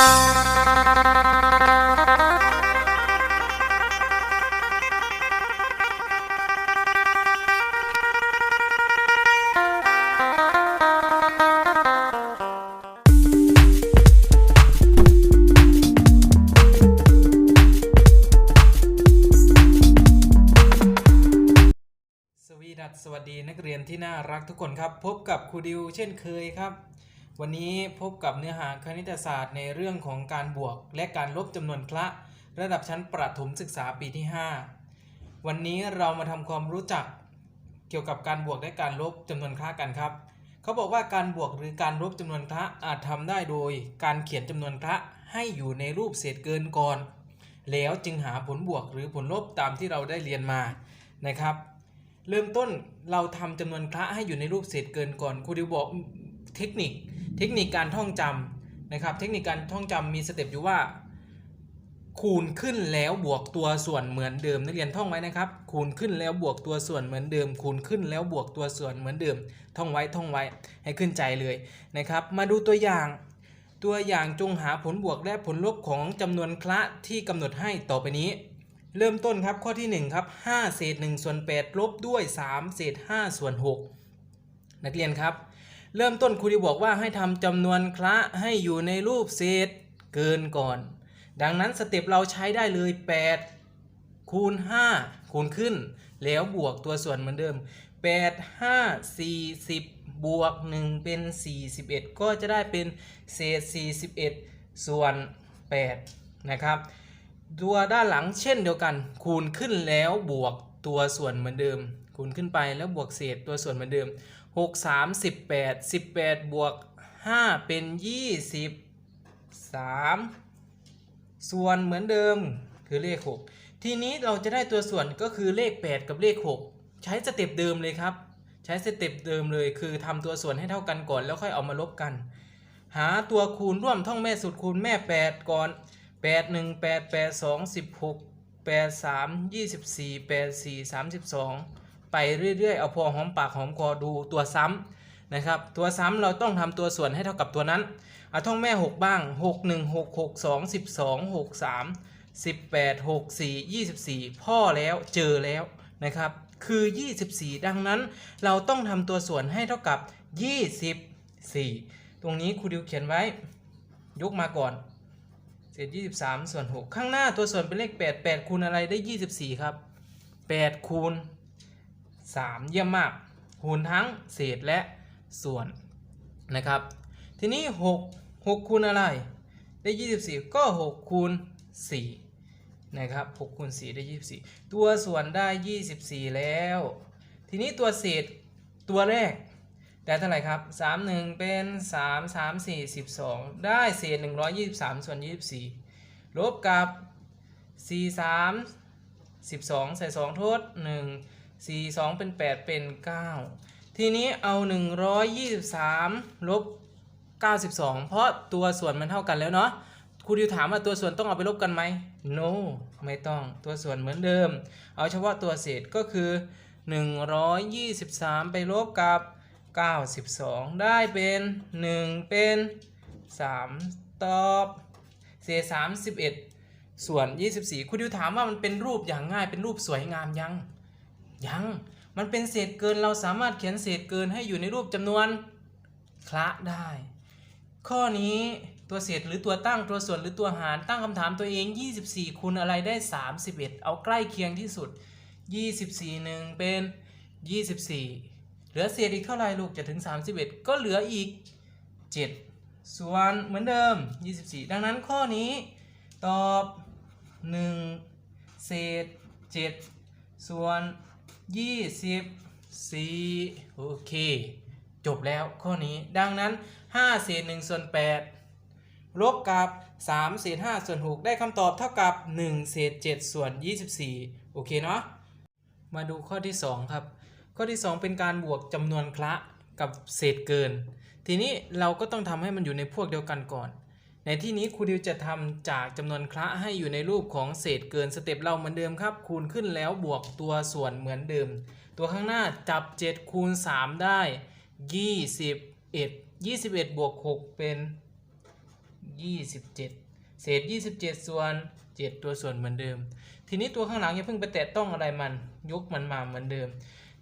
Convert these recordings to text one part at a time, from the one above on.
สวีดัสสวัสดีนักเรียนที่น่ารักทุกคนครับ พบกับครูดิวเช่นเคยครับ วันนี้พบกับเนื้อหาคณิตศาสตร์ในเรื่องของการบวก และการลบจำนวนคละ ระดับชั้นประถมศึกษาปีที่ 5 วันนี้เรามาทำความรู้จักเกี่ยวกับการบวกและการลบจำนวนคละกันครับ เขาบอกว่าการบวกหรือการลบจำนวนคละอาจทำได้โดย การเขียนจำนวนคละให้อยู่ในรูปเศษเกินก่อน แล้วจึงหาผลบวกหรือผลลบตามที่เราได้เรียนมานะครับ เริ่มต้นเราทำจำนวนคละให้อยู่ในรูปเศษเกินก่อนครูดิวบอกเทคนิค เทคนิคการท่องจำนะครับ เทคนิคการท่องจำมีสเต็ปอยู่ว่า คูณขึ้นแล้วบวกตัวส่วนเหมือนเดิมนักเรียนท่องไว้นะครับ คูณขึ้นแล้วบวกตัวส่วนเหมือนเดิม คูณขึ้นแล้วบวกตัวส่วนเหมือนเดิม ท่องไว้ท่องไว้ให้ขึ้นใจเลยนะครับ มาดูตัวอย่างตัวอย่างจงหาผลบวกและผลลบของจำนวนคละที่กำหนดให้ต่อไปนี้ เริ่มต้นครับข้อที่1ครับ5เศษ1ส่วน8ลบด้วย 3 เศษ5ส่วน6นักเรียนครับ เริ่มต้นครูดิวบอกว่าให้ทำจำนวนคละให้อยู่ในรูปเศษเกินก่อน ดังนั้นสเต็ปเราใช้ได้เลย 8 คูณ 5 คูณขึ้น แล้วบวกตัวส่วนเหมือนเดิม 8 5 40 บวก 1 เป็น 41 ก็จะได้เป็นเศษ 41 ส่วน 8 นะครับ ตัวด้านหลังเช่นเดียวกัน คูณขึ้นแล้วบวกตัวส่วนเหมือนเดิม คูณขึ้นไปแล้วบวกเศษตัวส่วนเหมือนเดิม 6 3 18 18 บวก 5 เป็น23ส่วนเหมือนเดิมคือเลข 6 ทีนี้เราจะได้ตัวส่วนก็คือเลข 8 กับเลข 6 ใช้สเต็ปเดิมเลยครับ ใช้สเต็ปเดิมเลยคือทำตัวส่วนให้เท่ากันก่อนแล้วค่อยเอามาลบกัน หาตัวคูณร่วมท่องแม่สุดคูณแม่ 8 ก่อน 8 1 8 8 2 16 8 3 24 8 4 32 ไปเรื่อยๆ เอาพอหอมปากหอมคอดูตัวซ้ำนะครับ ตัวซ้ำเราต้องทำตัวส่วนให้เท่ากับตัวนั้นเอาท่องแม่ 6 บ้าง 6 1 6 6 2 12 6 3 18 6 4 24 พ่อแล้วเจอแล้วนะครับ คือ 24 ดังนั้นเราต้องทำตัวส่วนให้เท่ากับ 24 ตรงนี้ครูดิวเขียนไว้ ยกมาก่อนเศษ23 ส่วน 6 ข้างหน้าตัวส่วนเป็นเลข 8 8 คูณอะไรได้ 24 ครับ 8 คูณ 3 เยี่ยมมาก คูณทั้งเศษและส่วนนะครับ ทีนี้ 6 6 คูณอะไร ได้ 24 ก็ 6 คูณ 4 นะครับ 6 คูณ 4 ได้ 24 ตัวส่วนได้ 24 แล้ว ทีนี้ตัวเศษตัวแรก ได้เท่าไหร่ครับ 3 1 เป็น 3 3 4 12 ได้เศษ 123 ส่วน 24 ลบกับ 4 3 12 ใส่2ทด1 4 2 เป็น 8 เป็น 9 ทีนี้เอา 123 ลบ 92 เพราะตัวส่วนมันเท่ากันแล้วเนาะครูดิวถามว่าตัวส่วนต้องเอาไปลบกันไหม no ไม่ต้องตัวส่วนเหมือนเดิม เอาเฉพาะตัวเศษก็คือ 123 ไปลบกับ 92 ได้เป็น 1 เป็น 3 ตอบเศษ31 ส่วน 24คุณดิวถามว่ามันเป็นรูปอย่างง่ายเป็นรูปสวยงามยัง ยัง มันเป็นเศษเกินเราสามารถเขียนเศษเกินให้อยู่ในรูปจำนวนคละได้ ข้อนี้ตัวเศษหรือตัวตั้งตัวส่วนหรือตัวหารตั้งคำถามตัวเอง 24คูณอะไรได้ 31 เอาใกล้เคียงที่สุด 24หนึ่งเป็น 24 เหลือเศษอีกเท่าไรลูกจะถึง 31 ก็เหลืออีก 7 ส่วนเหมือนเดิม 24 ดังนั้นข้อนี้ตอบ 1 เศษ 7 ส่วน 24 โอเค จบแล้วข้อนี้ดังนั้น 5 เศษ1ส่วน8ลบกับ 3 เศษ5ส่วน 6 ได้คำตอบเท่ากับ 1 เศษ7ส่วน 24 โอเคเนาะมาดูข้อที่ 2 ครับ ข้อที่ 2 เป็นการบวกจำนวนคละกับเศษเกิน ทีนี้เราก็ต้องทำให้มันอยู่ในพวกเดียวกันก่อน ในที่นี้ครูดิวจะทำจากจำนวนคละให้อยู่ในรูปของเศษเกินสเต็ปเราเหมือนเดิมครับ คูณขึ้นแล้วบวกตัวส่วนเหมือนเดิม ตัวข้างหน้าจับ 7 คูณ 3 ได้ 21 21 บวก 6 เป็น 27 เศษ 27 ส่วน 7 ตัวส่วนเหมือนเดิม ทีนี้ตัวข้างหลังอย่าเพิ่งไปแตะต้องอะไรมัน ยกมันมาเหมือนเดิม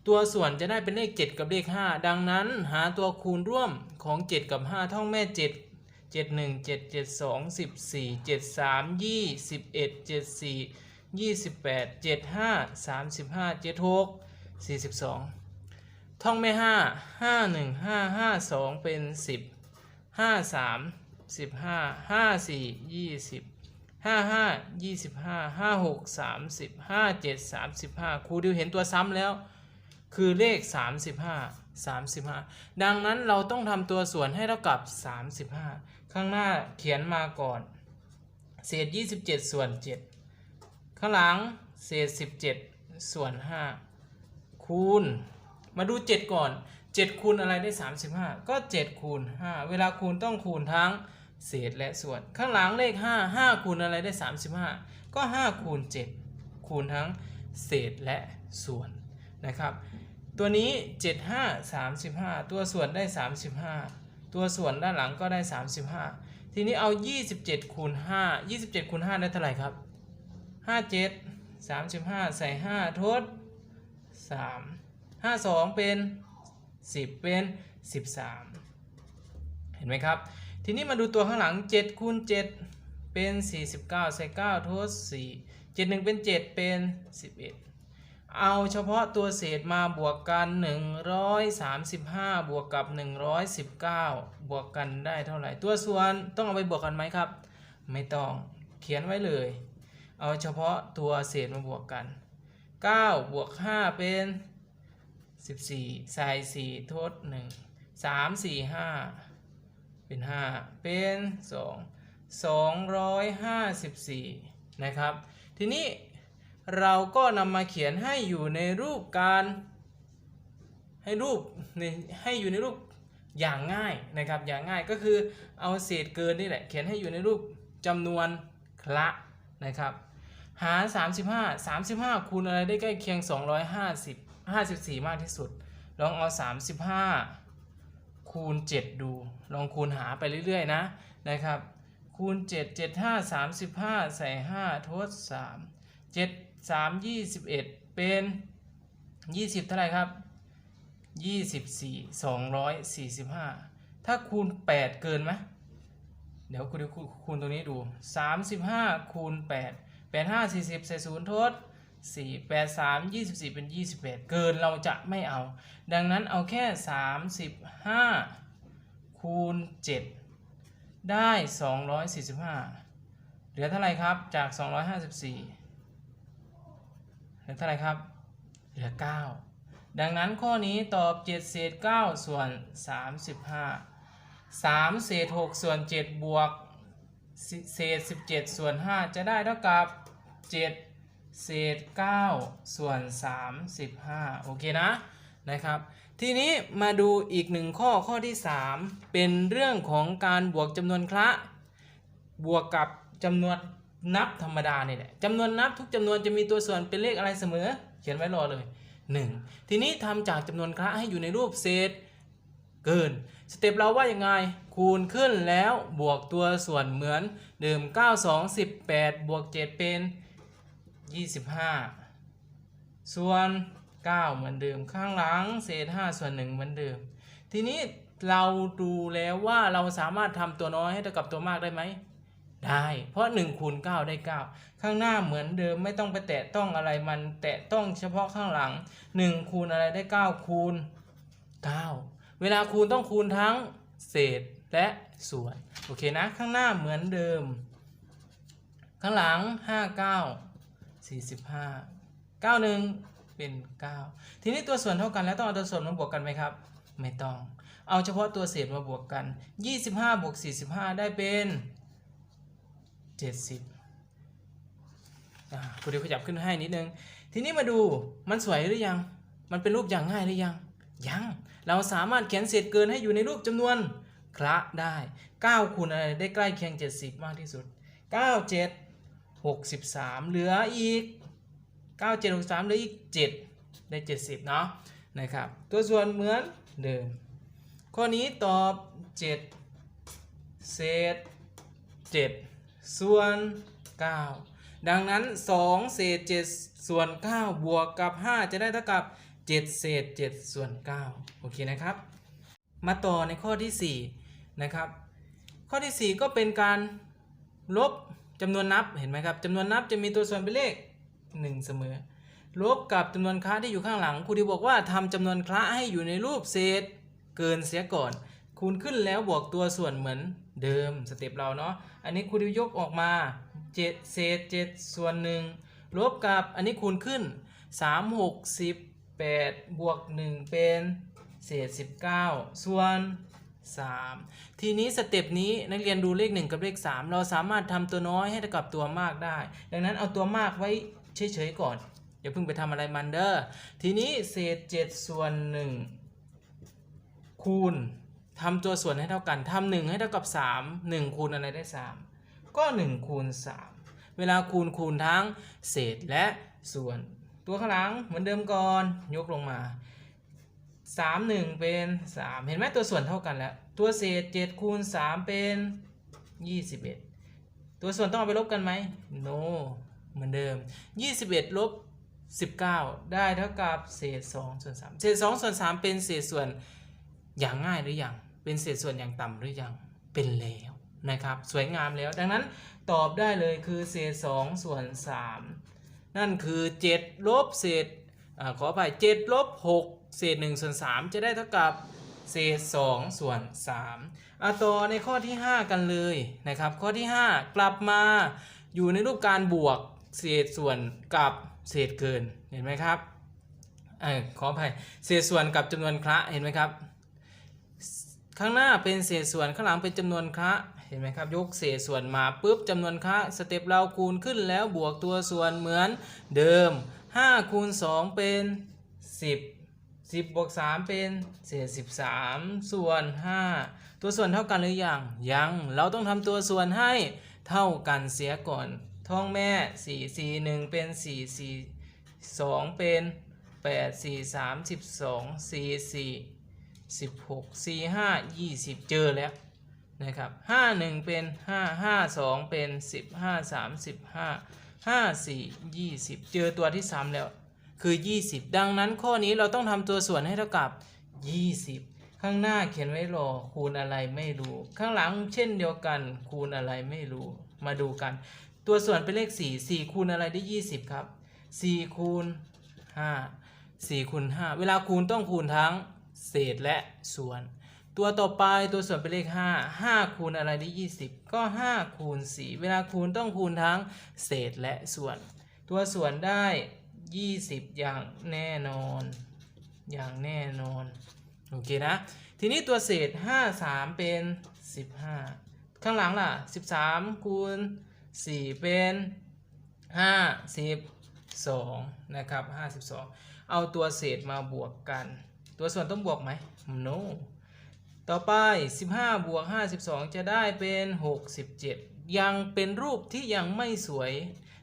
ตัวส่วนจะได้เป็นเลข 7 กับเลข 5 ดังนั้น หาตัวคูณร่วมของ 7 กับ 5 ท่องแม่ 7 7 1 7 7 2 14 7 3 21 7 4 28 7 5 35 7 6 42ท่องแม่5 5 1 5 5 2เป็น10 5 3 15 5 4 20 5 5 25 5 6 30 5 7 35ครูดิวเห็นตัวซ้ำแล้ว คือเลข35 35ดังนั้นเราต้องทำตัวส่วนให้เท่ากับ35 ข้างหน้าเขียนมาก่อน เศษ 27 ส่วน 7 ข้างหลังเศษ 17 ส่วน 5 คูณ มาดู 7 ก่อน 7 คูณอะไรได้ 35 ก็ 7 คูณ 5 เวลาคูณต้องคูณทั้งเศษและส่วน ข้างหลังเลข 5 5 คูณอะไรได้ 35 ก็ 5 คูณ 7 คูณทั้งเศษและส่วนนะครับ ตัวนี้ 75 35 ตัวส่วนได้ 35 ตัวส่วนด้านหลังก็ได้ 35 ทีนี้เอา 27คูณ5 27คูณ5ได้เท่าไหร่ครับ 57 35 ใส่ 5 ทด 3 52 เป็น 10 เป็น 13 เห็นไหมครับ ทีนี้มาดูตัวข้างหลัง 7คูณ7 เป็น 49 ใส่ 9 ทด 4 71 เป็น 7 เป็น 11 เอาเฉพาะตัวเศษมาบวกกัน 135 บวกกับ 119 บวกกันได้เท่าไหร่ ตัวส่วนต้องเอาไปบวกกันไหมครับ ไม่ต้องเขียนไว้เลย เอาเฉพาะตัวเศษมาบวกกัน 9 บวก 5 เป็น 14 ใส่ 4 ทด 1 3 4 5 เป็น 5 เป็น 2 254 นะครับ ทีนี้ เราก็นำมาเขียนให้อยู่ในรูปการ ให้รูปในให้อยู่ในรูปอย่างง่ายนะครับอย่างง่ายก็คือเอาเศษเกินนี่แหละเขียนให้อยู่ในรูปจำนวนคละนะครับ หา 35 35 คูณอะไรได้ใกล้เคียง 250 54 มากที่สุด ลองเอา 35 คูณ 7 ดู ลองคูณหาไปเรื่อยๆนะนะครับ คูณ 7 7 5 35 ใส่ 5 ทด 3 7 3 21 เป็น 20 เท่าไหร่ครับ 24 245 ถ้าคูณ 8 เกินไหมเดี๋ยวคุณคูณตรงนี้ดู 35 คูณ 8 8 5 40 ใส่0ทด 4 8 3 24 เป็น 28 เกินเราจะไม่เอา ดังนั้นเอาแค่ 35 คูณ 7 ได้ 245 เหลือเท่าไหร่ครับ จาก 254 ลือเท่าไหร่ครับ เหลือ 9 ดังนั้นข้อนี้ตอบ 7 เศษ 9 ส่วน 35 3 เศษ 6 ส่วน 7 บวก เศษ 17 ส่วน 5 จะได้เท่ากับ 7 เศษ 9 ส่วน 35 โอเคนะนะครับ ทีนี้มาดูอีกหนึ่งข้อข้อที่ 3 เป็นเรื่องของการบวกจำนวนคละ บวกกับจำนวน นับธรรมดาเนี่ยแหละจำนวนนับทุกจำนวนจะมีตัวส่วนเป็นเลขอะไรเสมอ เขียนไว้รอเลย 1 ทีนี้ทำจากจำนวนคละให้อยู่ในรูปเศษเกิน สเต็ปเราว่ายังไง คูณขึ้นแล้วบวกตัวส่วนเหมือนเดิม9 2 18 บวก 7 เป็น 25 ส่วน 9 เหมือนเดิมข้างหลังเศษ 5 ส่วน 1 เหมือนเดิม ทีนี้เราดูแล้วว่าเราสามารถทำตัวน้อยให้เท่ากับตัวมากได้ไหม ได้ เพราะ1คูณ9ได้ 9 ข้างหน้าเหมือนเดิมไม่ต้องไปแตะต้องอะไรมันแตะต้องเฉพาะข้างหลัง1คูณอะไรได้ 9 คูณ 9 เวลาคูณต้องคูณทั้งเศษและส่วน โอเคนะ ข้างหน้าเหมือนเดิม ข้างหลัง 5 9 45 91 เป็น 9 ทีนี้ตัวส่วนเท่ากันแล้วต้องเอาตัวส่วนมาบวกกันไหมครับ ไม่ต้อง เอาเฉพาะตัวเศษมาบวกกัน 25บวก45 ได้เป็น 70อ่าคุณเดียวขยับขึ้นให้นิดนึง ทีนี้มาดูมันสวยหรือยัง มันเป็นรูปอย่างง่ายหรือยัง ยัง เราสามารถเขียนเศษเกินให้อยู่ในรูปจำนวนคละได้9คูณอะไรได้ใกล้เคียง 70 มากที่สุด 9 7 63 เหลืออีก 9 7 63 เหลืออีก 7 ได้ 70 เนาะนะครับ ตัวส่วนเหมือนเดิม ข้อนี้ตอบ 7 เศษ 7 ส่วน 9 ดังนั้น 2 เศษ 7 ส่วน 9 บวกกับ 5 จะได้เท่ากับ 7 เศษ 7 ส่วน 9 โอเคนะครับ มาต่อในข้อที่ 4 นะครับ ข้อที่ 4 ก็เป็นการลบจำนวนนับเห็นไหมครับจำนวนนับจะมีตัวส่วนเป็นเลข 1 เสมอ ลบกับจำนวนคละที่อยู่ข้างหลังครูดิวบอกว่าทำจำนวนคละให้อยู่ในรูปเศษเกินเสียก่อน คูณขึ้นแล้วบวกตัวส่วนเหมือน เดิมสเต็ปเราเนาะอันนี้ครูดิวยกออกมา 7 เศษ 7 ส่วนหนึ่งลบกับอันนี้คูณขึ้น 3 6 18 บวก 1 เป็นเศษ 19 ส่วน 3 ทีนี้สเต็ปนี้นักเรียนดูเลข 1 กับเลข 3 เราสามารถทำตัวน้อยให้เท่ากับตัวมากได้ ดังนั้นเอาตัวมากไว้เฉยๆก่อน อย่าเพิ่งไปทำอะไรมันเด้อทีนี้เศษ 7 ส่วน 1 คูณ ทำตัวส่วนให้เท่ากันทำหนึ่งให้เท่ากับ 3 1 คูณอะไรได้ 3 ก็ 1 คูณ 3 เวลาคูณคูณทั้งเศษและส่วน ตัวข้างหลังเหมือนเดิมก่อนยกลงมา 3 1 เป็น 3 เห็นไหมตัวส่วนเท่ากันแล้ว ตัวเศษ7คูณ3เป็น 21 ตัวส่วนต้องเอาไปลบกันไหม no เหมือนเดิม 21 ลบ 19 ได้เท่ากับเศษ2ส่วน3เศษ2ส่วน3เป็นเศษส่วนอย่างง่ายหรือยัง เป็นเศษส่วนอย่างต่ำหรือยังเป็นแล้วนะครับ สวยงามแล้ว ดังนั้นตอบได้เลยคือเศษ2ส่วน3นั่นคือ7ลบเศษอขออภัย7ลบ6เศษ1ส่วน3จะได้เท่ากับเศษ2ส่วน3อาต่อในข้อที่ 5 กันเลยนะครับ ข้อที่ 5 กลับมาอยู่ในรูปการบวกเศษส่วนกับเศษเกินเห็นไหมครับเออขออภัยเศษส่วนกับจำนวนคละเห็นไหมครับ ข้างหน้าเป็นเศษส่วนข้างหลังเป็นจำนวนคะเห็นไหมครับ ยกเศษส่วนมาปุ๊บจำนวนคะสเต็ปเราคูณขึ้นแล้วบวกตัวส่วนเหมือนเดิม5คูณ2เป็น 10 10บวก3เป็นเศษ13 ส่วน 5 ตัวส่วนเท่ากันหรือยังยัง เราต้องทำตัวส่วนให้เท่ากันเสียก่อน ท่องแม่ 4 4 1 เป็น 4 4 2 เป็น 8 4 3 12 4 4 16 4 5 20 เจอแล้วนะครับ5 1 เป็น 5 5 2 เป็น 15 3 15 5 4 20 เจอตัวที่ 3 แล้ว คือ 20 ดังนั้นข้อนี้เราต้องทำตัวส่วนให้เท่ากับ 20 ข้างหน้าเขียนไว้รอคูณอะไรไม่รู้ ข้างหลังเช่นเดียวกันคูณอะไรไม่รู้มาดูกัน ตัวส่วนเป็นเลข 4 4 คูณอะไรได้ 20 ครับ 4 คูณ5 4คูณ5เวลาคูณต้องคูณทั้ง เศษและส่วน ตัวต่อไปตัวส่วนเป็นเลข 5 5 คูณอะไรได้ 20 ก็ 5 คูณ 4 เวลาคูณต้องคูณทั้งเศษและส่วน ตัวส่วนได้ 20 อย่างแน่นอน อย่างแน่นอน โอเคนะ ทีนี้ตัวเศษ 5 3 เป็น 15 ข้างหลังล่ะ 13 คูณ 4 เป็น52 นะครับ 52 เอาตัวเศษมาบวกกัน ตัวส่วนต้องบวกไหม no ต่อไป 15 บวก 52 จะได้เป็น 67 ยังเป็นรูปที่ยังไม่สวย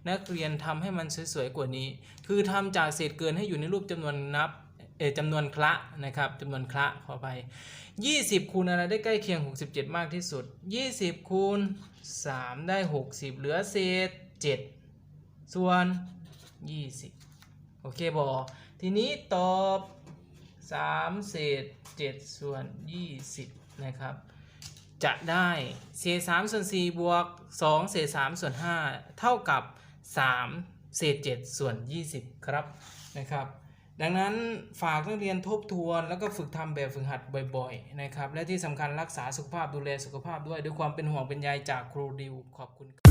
นักเรียนทำให้มันสวยๆกว่านี้ คือทำจากเศษเกินให้อยู่ในรูปจำนวนนับเออจำนวนคละนะครับจำนวนคละขอไป 20 คูณอะไรได้ใกล้เคียง 67 มากที่สุด 20 คูณ 3 ได้ 60 เหลือเศษ 7 ส่วน 20 โอเคบอทีนี้ตอบ 3 เศษ 7 ส่วน 20 นะครับ จะได้เศษ3ส่วน4บวก 2 เศษ3ส่วน 5 เท่ากับ 3 เศษ 7 ส่วน 20 ครับนะครับดังนั้นฝากนักเรียนทบทวน แล้วก็ฝึกทำแบบฝึกหัดบ่อยๆนะครับ และที่สำคัญรักษาสุขภาพดูแลสุขภาพด้วย ด้วยความเป็นห่วงเป็นใยจากครูดิวขอบคุณครับ